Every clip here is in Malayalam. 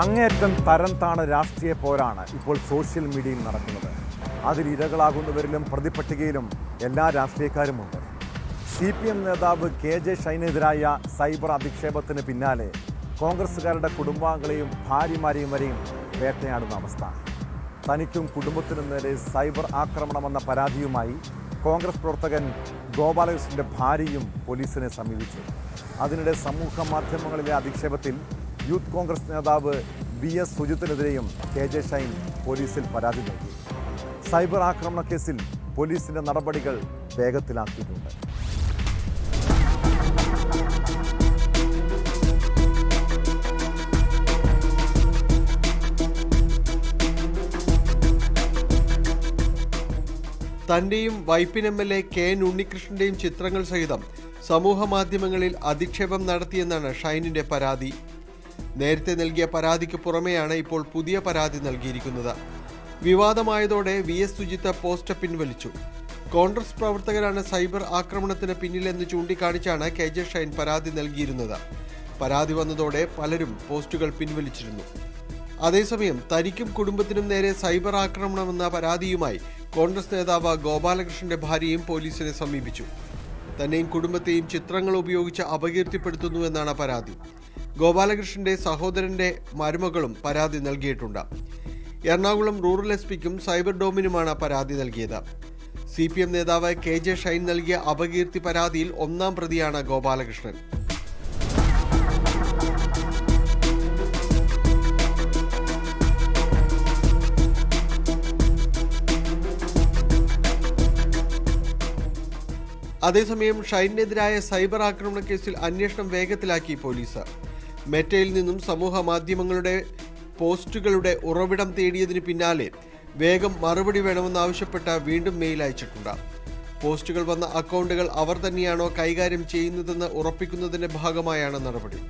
അങ്ങേയറ്റം തരം താണ രാഷ്ട്രീയ പോരാണ് ഇപ്പോൾ സോഷ്യൽ മീഡിയയിൽ നടക്കുന്നത്. അതിൽ ഇരകളാകുന്നവരിലും പ്രതിപട്ടികയിലും എല്ലാ രാഷ്ട്രീയക്കാരുമുണ്ട് സി പി എം നേതാവ് കെ ജെ ഷൈനെതിരായ സൈബർ അധിക്ഷേപത്തിന് പിന്നാലെ കോൺഗ്രസ്സുകാരുടെ കുടുംബാംഗങ്ങളെയും ഭാര്യമാരെയും വരെയും വേട്ടയാടുന്ന അവസ്ഥ. തനിക്കും കുടുംബത്തിനും നേരെ സൈബർ ആക്രമണമെന്ന പരാതിയുമായി കോൺഗ്രസ് പ്രവർത്തകൻ ഗോപാലകൃഷ്ണന്റെ ഭാര്യയും പോലീസിനെ സമീപിച്ചു. അതിനിടെ സമൂഹ മാധ്യമങ്ങളിലെ അധിക്ഷേപത്തിൽ യൂത്ത് കോൺഗ്രസ് നേതാവ് വി എസ് സുജിത്തിനെതിരെയും കെ ജെ ഷൈൻ പോലീസിൽ പരാതി നൽകി. സൈബർ ആക്രമണ കേസിൽ പോലീസിന്റെ നടപടികൾ വേഗത്തിലാക്കിയിട്ടുണ്ട്. തന്റെയും Vypin M L A K N ഉണ്ണികൃഷ്ണന്റെയും ചിത്രങ്ങൾ സഹിതം സമൂഹ മാധ്യമങ്ങളിൽ അധിക്ഷേപം നടത്തിയെന്നാണ് ഷൈനിന്റെ പരാതി. നേരത്തെ നൽകിയ പരാതിക്ക് പുറമെയാണ് ഇപ്പോൾ പുതിയ പരാതി നൽകിയിരിക്കുന്നത്. വിവാദമായതോടെ വി എസ് സുജിത്ത് പോസ്റ്റ് പിൻവലിച്ചു. കോൺഗ്രസ് പ്രവർത്തകരാണ് സൈബർ ആക്രമണത്തിന് പിന്നിലെന്ന് ചൂണ്ടിക്കാണിച്ചാണ് കെ ജെ ഷൈൻ പരാതി നൽകിയിരുന്നത്. പരാതി വന്നതോടെ പലരും പോസ്റ്റുകൾ പിൻവലിച്ചിരുന്നു. അതേസമയം തനിക്കും കുടുംബത്തിനും നേരെ സൈബർ ആക്രമണമെന്ന പരാതിയുമായി കോൺഗ്രസ് നേതാവ് ഗോപാലകൃഷ്ണന്റെ ഭാര്യയും പോലീസിനെ സമീപിച്ചു. തന്നെയും കുടുംബത്തെയും ചിത്രങ്ങൾ ഉപയോഗിച്ച് അപകീർത്തിപ്പെടുത്തുന്നുവെന്നാണ് പരാതി. ഗോപാലകൃഷ്ണന്റെ സഹോദരന്റെ മരുമകളും പരാതി നൽകിയിട്ടുണ്ട്. എറണാകുളം റൂറൽ എസ് പിക്കും സൈബർ ഡോമിനുമാണ് പരാതി നൽകിയത്. സി പി എം നേതാവ് കെ ജെ ഷൈൻ നൽകിയ അപകീർത്തി പരാതിയിൽ ഒന്നാം പ്രതിയാണ് ഗോപാലകൃഷ്ണൻ. അതേസമയം ഷൈനെതിരായ സൈബർ ആക്രമണ കേസിൽ അന്വേഷണം വേഗത്തിലാക്കി പോലീസ്. മെറ്റയിൽ നിന്നും സമൂഹ മാധ്യമങ്ങളുടെ പോസ്റ്റുകളുടെ ഉറവിടം തേടിയതിന് പിന്നാലെ വേഗം മറുപടി വേണമെന്നാവശ്യപ്പെട്ട വീണ്ടും മെയിൽ അയച്ചിട്ടുണ്ട്. പോസ്റ്റുകൾ വന്ന അക്കൗണ്ടുകൾ അവർ തന്നെയാണോ കൈകാര്യം ചെയ്യുന്നതെന്ന് ഉറപ്പിക്കുന്നതിന്റെ ഭാഗമായാണ് നടപടി.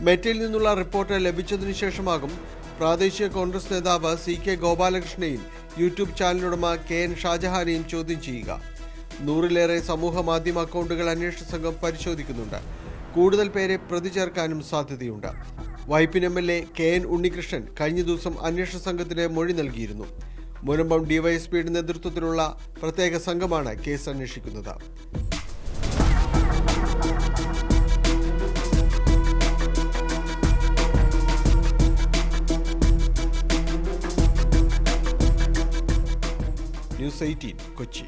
മെറ്റയിൽ നിന്നുള്ള റിപ്പോർട്ട് ലഭിച്ചതിനു ശേഷമാകും പ്രാദേശിക കോൺഗ്രസ് നേതാവ് സി കെ ഗോപാലകൃഷ്ണനെയും യൂട്യൂബ് ചാനലുടമ കെ എൻ ഷാജഹാനെയും ചോദ്യം ചെയ്യുക. നൂറിലേറെ സമൂഹ മാധ്യമ അക്കൗണ്ടുകൾ അന്വേഷണ സംഘം പരിശോധിക്കുന്നുണ്ട്. കൂടുതൽ പേരെ പ്രതി ചേർക്കാനും സാധ്യതയുണ്ട്. Vypin M L A K N Unnikrishnan കഴിഞ്ഞ ദിവസം അന്വേഷണ സംഘത്തിന് മൊഴി നൽകിയിരുന്നു. മുനമ്പം ഡിവൈഎസ്പിയുടെ നേതൃത്വത്തിലുള്ള പ്രത്യേക സംഘമാണ് കേസ് അന്വേഷിക്കുന്നത്. News eighteen Kochi.